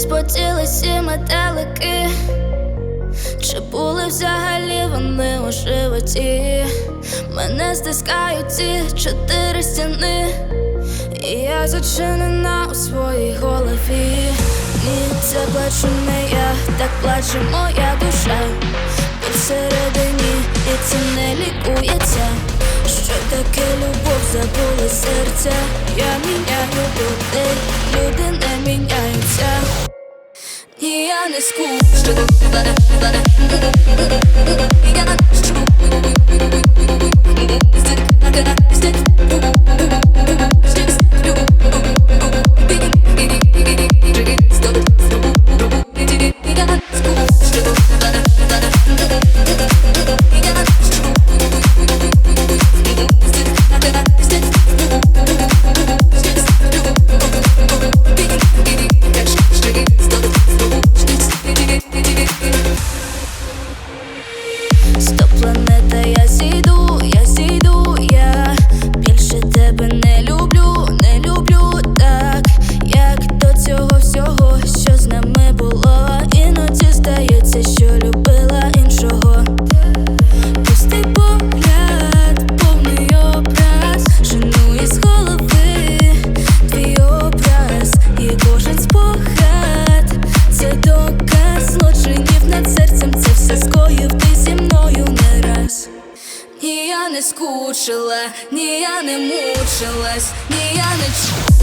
Ці метелики, чи були взагалі вони у животі? Мене стискають ці чотири стіни, і я зачинена у своїй голові. Ні, це плачу не я, так плаче моя душа посередині, і це не лікується. Що таке любов, забули серця? Я міняю людей, люди не міняються. Ні, не скучила, ні я не мучилась, ні я не ч.